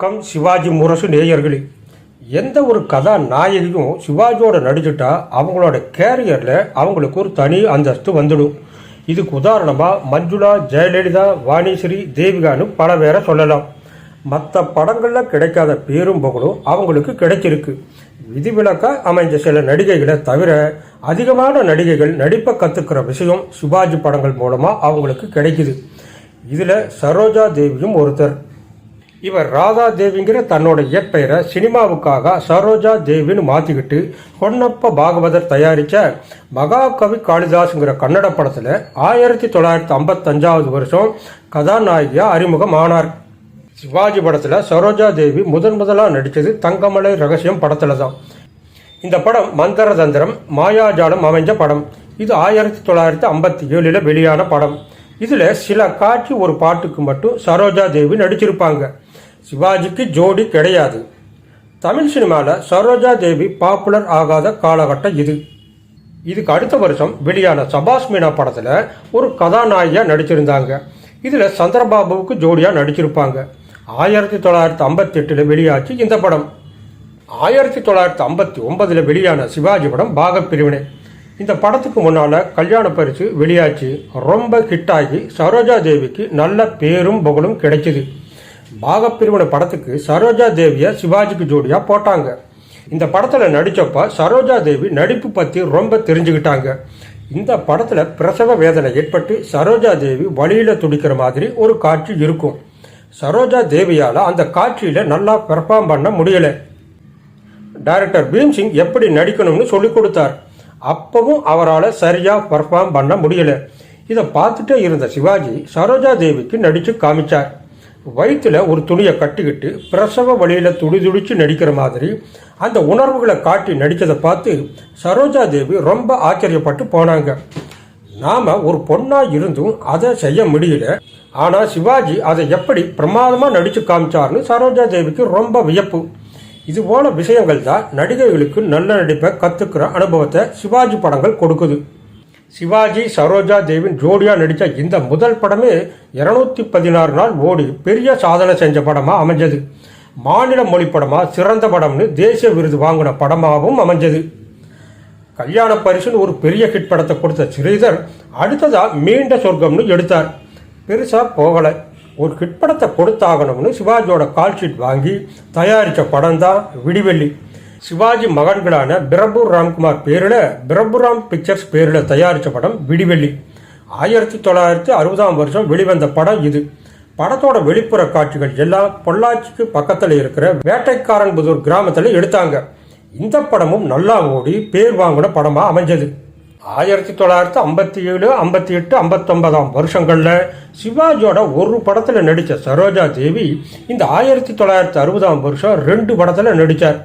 வணக்கம் சிவாஜி முரசு நேயர்களே. எந்த ஒரு கதாநாயகியும் சிவாஜியோட நடிச்சுட்டா அவங்களோட கேரியரில் அவங்களுக்கு ஒரு தனி அந்தஸ்து வந்துடும். இதுக்கு உதாரணமாக மஞ்சுளா ஜெயலலிதா வாணிஸ்ரீ தேவிகான்னு பல பேரை சொல்லலாம். மற்ற படங்களில் கிடைக்காத பேரும் புகழும் அவங்களுக்கு கிடைச்சிருக்கு. விதிவிலக்காக அமைஞ்ச சில நடிகைகளை தவிர அதிகமான நடிகைகள் நடிப்பை கற்றுக்கிற விஷயம் சிவாஜி படங்கள் மூலமாக அவங்களுக்கு கிடைக்குது. இதில் சரோஜா தேவியும் ஒருத்தர். இவர் ராதா தேவிங்கிற தன்னோட இயற்பெயரை சினிமாவுக்காக சரோஜா தேவின்னு மாற்றிக்கிட்டு பொன்னப்ப பாகவதர் தயாரித்த மகாகவி காளிதாஸுங்கிற கன்னட படத்தில் ஆயிரத்தி தொள்ளாயிரத்தி ஐம்பத்தஞ்சாவது வருஷம் கதாநாயகியாக அறிமுகமானார். சிவாஜி படத்தில் சரோஜா தேவி முதன் முதலாக நடித்தது தங்கமலை ரகசியம் படத்தில் தான். இந்த படம் மந்திர தந்திரம் மாயாஜாலம் அமைஞ்ச படம். இது ஆயிரத்தி தொள்ளாயிரத்தி ஐம்பத்தி ஏழில் வெளியான படம். இதில் சில காட்சி ஒரு பாட்டுக்கு மட்டும் சரோஜா தேவி நடிச்சிருப்பாங்க. சிவாஜிக்கு ஜோடி கிடையாது. தமிழ் சினிமாவில் சரோஜா தேவி பாப்புலர் ஆகாத காலகட்டம் இது. இதுக்கு அடுத்த வருஷம் வெளியான சபாஸ் மீனா படத்தில் ஒரு கதாநாயகியாக நடிச்சிருந்தாங்க. இதில் சந்திரபாபுவுக்கு ஜோடியாக நடிச்சிருப்பாங்க. ஆயிரத்தி தொள்ளாயிரத்தி ஐம்பத்தி எட்டில் வெளியாச்சு இந்த படம். ஆயிரத்தி தொள்ளாயிரத்தி ஐம்பத்தி ஒன்பதில் வெளியான சிவாஜி படம் பாகப்பிரிவினை. இந்த படத்துக்கு முன்னால் கல்யாண பரிசு வெளியாச்சு. ரொம்ப ஹிட் ஆகி சரோஜா தேவிக்கு நல்ல பேரும் புகழும் கிடைச்சிது. பாகப்பிரிவினை படத்துக்கு சரோஜா தேவியை சிவாஜிக்கு ஜோடியாக போட்டாங்க. இந்த படத்தில் நடித்தப்ப சரோஜா தேவி நடிப்பு பற்றி ரொம்ப தெரிஞ்சுக்கிட்டாங்க. இந்த படத்தில் பிரசவ வேதனை ஏற்பட்டு சரோஜா தேவி வழியில் துடிக்கிற மாதிரி ஒரு காட்சி இருக்கும். சரோஜா தேவியால் அந்த காட்சியில் நல்லா பெர்ஃபார்ம் பண்ண முடியலை. டைரக்டர் பீம்சிங் எப்படி நடிக்கணும்னு சொல்லி கொடுத்தார். அப்பவும் அவரால் சரியாக பர்ஃபார்ம் பண்ண முடியலை. இதை பார்த்துட்டே இருந்த சிவாஜி சரோஜா தேவிக்கு நடித்து காமிச்சார். வயிற்றில் ஒரு துணியை கட்டிக்கிட்டு பிரசவ வழியில் துடிதுடிச்சு நடிக்கிற மாதிரி அந்த உணர்வுகளை காட்டி நடித்ததை பார்த்து சரோஜா தேவி ரொம்ப ஆச்சரியப்பட்டு போனாங்க. நாம் ஒரு பொண்ணாக இருந்தும் அதை செய்ய முடியல. ஆனால் சிவாஜி அதை எப்படி பிரமாதமாக நடித்து காமிச்சார்னு சரோஜா தேவிக்கு ரொம்ப வியப்பு. இது போல விஷயங்கள் தான் நடிகைகளுக்கு நல்ல நடிப்பை கற்றுக்கிற அனுபவத்தை சிவாஜி படங்கள் கொடுக்குது. சிவாஜி சரோஜா தேவின் ஜோடியா நடித்த இந்த முதல் படமே இருநூத்தி பதினாறு நாள் ஓடி பெரிய சாதனை செஞ்ச படமா அமைஞ்சது. மாநில மொழி படமா சிறந்த படம்னு தேசிய விருது வாங்கின படமாகவும் அமைஞ்சது. கல்யாண பரிசுன்னு ஒரு பெரிய ஹிட் படத்தை கொடுத்த ஸ்ரீதர் அடுத்ததா மீண்ட சொர்க்கம்னு எடுத்தார். பெருசா போகலை. ஒரு ஹிட் படத்தை கொடுத்தாகணும்னு சிவாஜியோட கால் ஷீட் வாங்கி தயாரித்த படம் தான் விடிவெள்ளி. சிவாஜி மகன்களான பிரபு ராம்குமார் பேரில் பிரபுராம் பிக்சர்ஸ் பேரில் தயாரித்த படம் விடிவெள்ளி. ஆயிரத்தி தொள்ளாயிரத்தி அறுபதாம் வருஷம் வெளிவந்த படம் இது. படத்தோட வெளிப்புற காட்சிகள் எல்லாம் பொள்ளாச்சிக்கு பக்கத்தில் இருக்கிற வேட்டைக்காரன்புதூர் கிராமத்தில் எடுத்தாங்க. இந்த படமும் நல்லா ஓடி பேர் வாங்கின படமாக அமைஞ்சது. ஆயிரத்தி தொள்ளாயிரத்தி ஐம்பத்தி ஏழு ஐம்பத்தி எட்டு ஐம்பத்தொன்பதாம் வருஷங்களில் சிவாஜியோட ஒரு படத்தில் நடித்த சரோஜா தேவி இந்த ஆயிரத்தி தொள்ளாயிரத்தி அறுபதாம் வருஷம் ரெண்டு படத்தில் நடித்தார்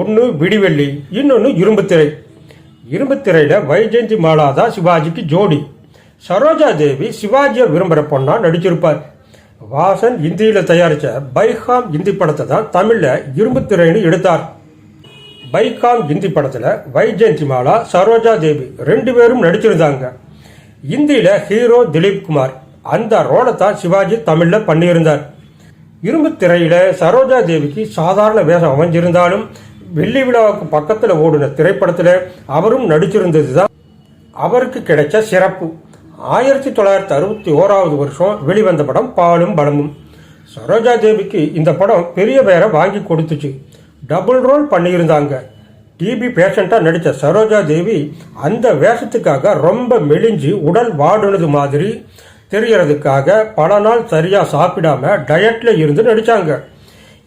ஒன்று விடிவெள்ளி இன்னொன்று இரும்புத்திரை. இரும்புத்திரையில் வைஜெயந்தி மாலா தான் சிவாஜிக்கு ஜோடி. சரோஜா தேவி சிவாஜியை விரும்புகிற பொண்ணா நடிச்சிருப்பார். வாசன் இந்தியில் தயாரித்த பைஹாம் இந்தி படத்தை தான் தமிழில் இரும்புத்திரைன்னு எடுத்தார். பைகாம் இந்தி படத்தில் வைஜெயந்தி மாலா சரோஜா தேவி ரெண்டு பேரும் நடிச்சிருந்தாங்க. இந்தியில் ஹீரோ திலீப் குமார் அந்த ரோலை தான் சிவாஜி தமிழில் பண்ணியிருந்தார். இரும்பு சரோஜா தேவிக்கு சாதாரண வேஷம் அமைஞ்சிருந்தாலும் வெள்ளி விழாவுக்கு பக்கத்தில் ஓடின திரைப்படத்தில் அவரும் நடிச்சிருந்தது தான் அவருக்கு கிடைச்ச சிறப்பு. ஆயிரத்தி தொள்ளாயிரத்தி அறுபத்தி ஓராவது வருஷம் வெளிவந்த படம் பாலும் பலமும். சரோஜா தேவிக்கு இந்த படம் பெரிய பேரை வாங்கி கொடுத்துச்சு. டபுள் ரோல் பண்ணியிருந்தாங்க. டிபி பேஷண்ட்டாக நடித்த சரோஜா தேவி அந்த வேஷத்துக்காக ரொம்ப மெலிஞ்சு உடல் வாடுனது மாதிரி தெரியறதுக்காக பல நாள் சரியாக சாப்பிடாம டயட்டில் இருந்து நடித்தாங்க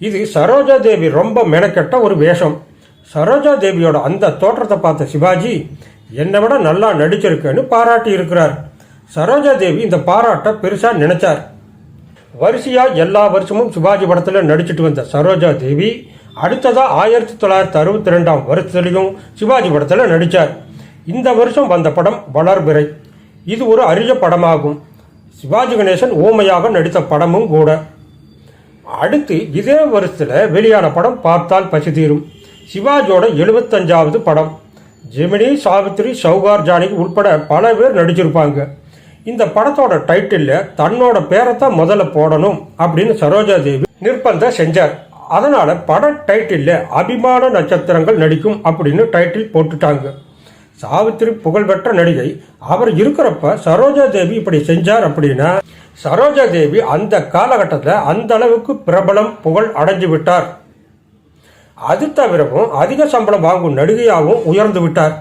இது சரோஜா தேவி ரொம்ப மெனக்கெட்ட ஒரு வேஷம். சரோஜா தேவியோட அந்த தோற்றத்தை பார்த்த சிவாஜி என்னை விட நல்லா நடிச்சிருக்கேன்னு பாராட்டி இருக்கிறார். சரோஜா தேவி இந்த பாராட்டை பெருசாக நினைச்சார். வரிசையா எல்லா வருஷமும் சிவாஜி படத்தில் நடிச்சிட்டு வந்த சரோஜா தேவி அடுத்ததா ஆயிரத்தி தொள்ளாயிரத்தி அறுபத்தி ரெண்டாம் வருஷத்துலையும் சிவாஜி படத்தில் நடித்தார் இந்த வருஷம் வந்த படம் வளர்பிறை. இது ஒரு அரிய படமாகும். சிவாஜி கணேசன் ஓமையாக நடித்த படமும் கூட. அடுத்து இதே வருஷத்தில் வெளியான படம் பார்த்தால் பசி தீரும். சிவாஜியோட எழுபத்தஞ்சாவது படம். ஜெமினி சாவித்ரி சௌகார் ஜானகி உட்பட பல பேர் நடிச்சிருப்பாங்க. இந்த படத்தோட டைட்டிலில் தன்னோட பேரைத்தான் முதல்ல போடணும் அப்படின்னு சரோஜா தேவி நிர்பந்தம் செஞ்சார். அதனால் பட டைட்டிலில் அபிமான நட்சத்திரங்கள் நடிக்கும் அப்படின்னு டைட்டில் போட்டுட்டாங்க. சாவித்திரி புகழ்பெற்ற நடிகை. அவர் இருக்கிறப்ப சரோஜா தேவி இப்படி செஞ்சார் அப்படின்னா சரோஜா தேவி அந்த காலகட்டத்தில் அந்த அளவுக்கு பிரபலம் புகழ் அடைஞ்சு விட்டார். அது தவிரவும் அதிக சம்பளம் வாங்கும் நடிகையாகவும் உயர்ந்து விட்டார்.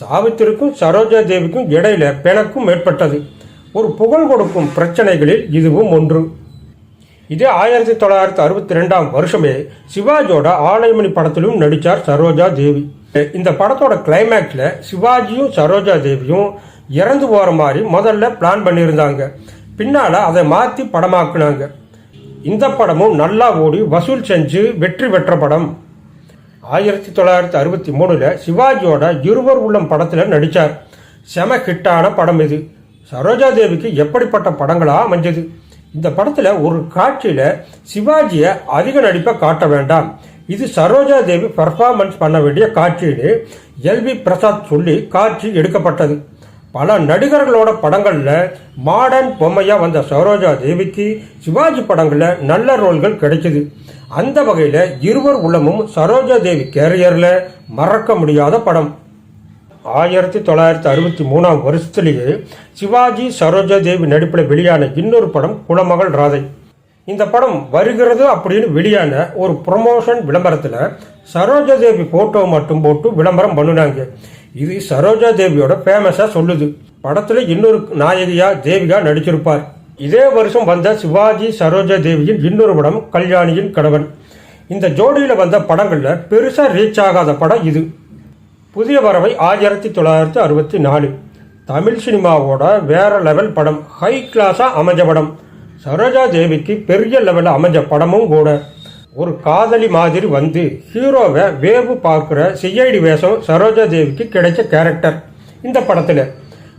சாவித்திரிக்கும் சரோஜா தேவிக்கும் இடையில பிணக்கும் ஏற்பட்டது. ஒரு புகழ் கொடுக்கும் பிரச்சனைகளில் இதுவும் ஒன்று. இதே ஆயிரத்தி தொள்ளாயிரத்தி அறுபத்தி ரெண்டாம் வருஷமே சிவாஜியோட ஆலயமணி படத்திலும் நடித்தார் சரோஜா தேவி இந்த படத்தோட கிளைமேக்ஸில் சிவாஜியும் சரோஜா தேவியும் இறந்து போகிற மாதிரி முதல்ல பிளான் பண்ணியிருந்தாங்க. பின்னால் அதை மாற்றி படமாக்குனாங்க. இந்த படமும் நல்லா ஓடி வசூல் செஞ்சு வெற்றி பெற்ற படம். ஆயிரத்தி தொள்ளாயிரத்தி அறுபத்தி மூணில் சிவாஜியோட இருவர் உள்ளம் படத்தில் நடித்தார் செம ஹிட்டான படம் இது. சரோஜா தேவிக்கு எப்படிப்பட்ட படங்களாக அமைஞ்சது? இந்த படத்தில் ஒரு காட்சியில் சிவாஜியை அதிக நடிப்பை காட்ட வேண்டாம். இது சரோஜா தேவி பர்ஃபார்மன்ஸ் பண்ண வேண்டிய காட்சின்னு எல்வி பிரசாத் சொல்லி காட்சி எடுக்கப்பட்டது. பல நடிகர்களோட படங்களில் மாடர்ன் பொம்மையாக வந்த சரோஜா தேவிக்கு சிவாஜி படங்களில் நல்ல ரோல்கள் கிடைச்சிது அந்த வகையில் இருவர் உள்ளமும் சரோஜா தேவி கேரியரில் மறக்க முடியாத படம். ஆயிரத்தி தொள்ளாயிரத்தி அறுபத்தி மூணாம் வருஷத்துலேயே சிவாஜி சரோஜா தேவி நடிப்பில் வெளியான இன்னொரு படம் குலமகள் ராதை. இந்த படம் வருகிறது அப்படின்னு வெளியான ஒரு ப்ரொமோஷன் விளம்பரத்தில் சரோஜா தேவி ஃபோட்டோ மட்டும் போட்டு விளம்பரம் பண்ணினாங்க. இது சரோஜா தேவியோட ஃபேமஸாக சொல்லுது. படத்தில் இன்னொரு நாயகியா தேவிகா நடிச்சிருப்பார். இதே வருஷம் வந்த சிவாஜி சரோஜா தேவியின் இன்னொரு படம் கல்யாணியின் கணவன். இந்த ஜோடியில் வந்த படங்களில் பெருசாக ரீச் ஆகாத படம் இது. புதிய வரவை ஆயிரத்தி தொள்ளாயிரத்தி அறுபத்தி நாலு. தமிழ் சினிமாவோட வேற லெவல் படம். ஹை கிளாஸாக அமைஞ்ச படம். சரோஜா தேவிக்கு பெரிய லெவலில் அமைஞ்ச படமும் கூட. ஒரு காதலி மாதிரி வந்து ஹீரோவை வேவு பார்க்குற சிஐடி வேஷம் சரோஜா தேவிக்கு கிடைச்ச கேரக்டர் இந்த படத்தில்.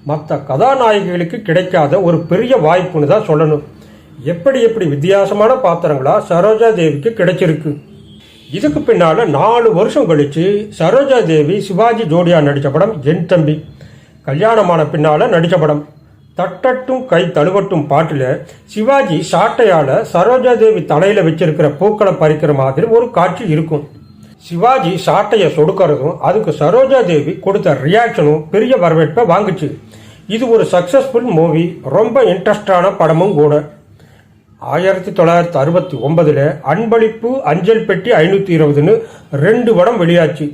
மற்ற கதாநாயகிகளுக்கு கிடைக்காத ஒரு பெரிய வாய்ப்புன்னு தான் சொல்லணும். எப்படி எப்படி வித்தியாசமான பாத்திரங்களா சரோஜா தேவிக்கு கிடைச்சிருக்கு. இதுக்கு பின்னால் நாலு வருஷம் கழிச்சு சரோஜா தேவி சிவாஜி ஜோடியா நடித்த படம் என் தம்பி. கல்யாணமான பின்னால் நடித்த படம். தட்டட்டும் கை தழுவட்டும் பாட்டில் சிவாஜி சாட்டையால் சரோஜா தேவி வச்சிருக்கிற பூக்களை பறிக்கிற மாதிரி ஒரு காட்சி இருக்கும். சிவாஜி சாட்டையை சொடுக்கிறதும் அதுக்கு சரோஜா தேவி கொடுத்த ரியாக்ஷனும் பெரிய வரவேற்பை வாங்குச்சு. இது ஒரு சக்சஸ்ஃபுல் மூவி ரொம்ப இன்ட்ரெஸ்டான படமும் கூட. ஆயிரத்தி தொள்ளாயிரத்தி அறுபத்தி ஒன்பதில் அன்பளிப்பு அஞ்சல் பெட்டி ஐநூற்றி இருபதுன்னு ரெண்டு படம் வெளியாச்சு.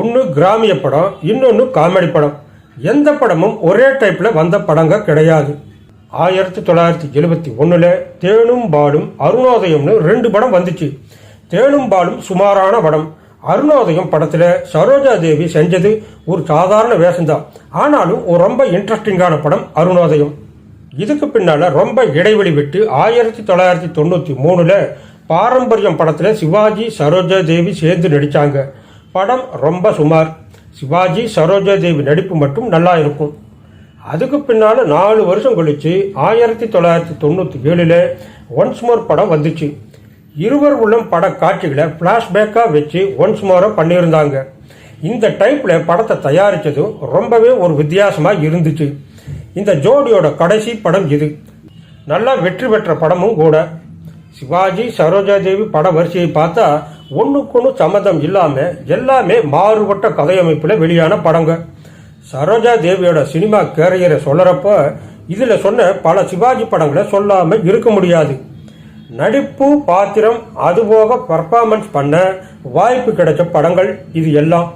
ஒன்று கிராமிய படம் இன்னொன்று காமெடி படம். எந்த படமும் ஒரே டைப்பில் வந்த படங்க கிடையாது. ஆயிரத்தி தொள்ளாயிரத்தி எழுபத்தி ஒன்றில் தேனும் பாலும் அருணோதயம்னு ரெண்டு படம் வந்துச்சு. தேனும் பாலும் சுமாரான படம். அருணோதயம் படத்தில் சரோஜா தேவி செஞ்சது ஒரு சாதாரண வேஷம்தான் ஆனாலும் ஒரு ரொம்ப இன்ட்ரெஸ்டிங்கான படம் அருணோதயம். இதுக்கு பின்னால் ரொம்ப இடைவெளி விட்டு ஆயிரத்தி தொள்ளாயிரத்தி தொண்ணூற்றி மூணில் பாரம்பரியம் படத்தில் சிவாஜி சரோஜா தேவி சேர்ந்து நடித்தாங்க படம் ரொம்ப சுமார். சிவாஜி சரோஜா தேவி நடிப்பு மட்டும் நல்லா இருக்கும். அதுக்கு பின்னால் நாலு வருஷம் கழித்து ஆயிரத்தி தொள்ளாயிரத்தி தொண்ணூற்றி ஏழில் ஒன்ஸ் மோர் படம் வந்துச்சு. இருவர் உள்ளம் பட காட்சிகளை ஃப்ளாஷ்பேக்காக வச்சு ஒன்ஸ் மோரை பண்ணியிருந்தாங்க. இந்த டைப்பில் படத்தை தயாரித்ததும் ரொம்பவே ஒரு வித்தியாசமாக இருந்துச்சு. இந்த ஜோடியோட கடைசி படம் இது. நல்லா வெற்றி பெற்ற படமும் கூட. சிவாஜி சரோஜா தேவி பட வரிசையை பார்த்தா ஒன்றுக்கொன்று சம்மந்தம் இல்லாமல் எல்லாமே மாறுபட்ட கதையமைப்பில் வெளியான படங்க. சரோஜா தேவியோட சினிமா கேரியரை சொல்லுறப்ப இதில் சொன்ன பல சிவாஜி படங்களை சொல்லாமல் இருக்க முடியாது. நடிப்பு பாத்திரம் அதுபோக பர்ஃபார்மன்ஸ் பண்ண வாய்ப்பு கிடைச்ச படங்கள் இது எல்லாம்.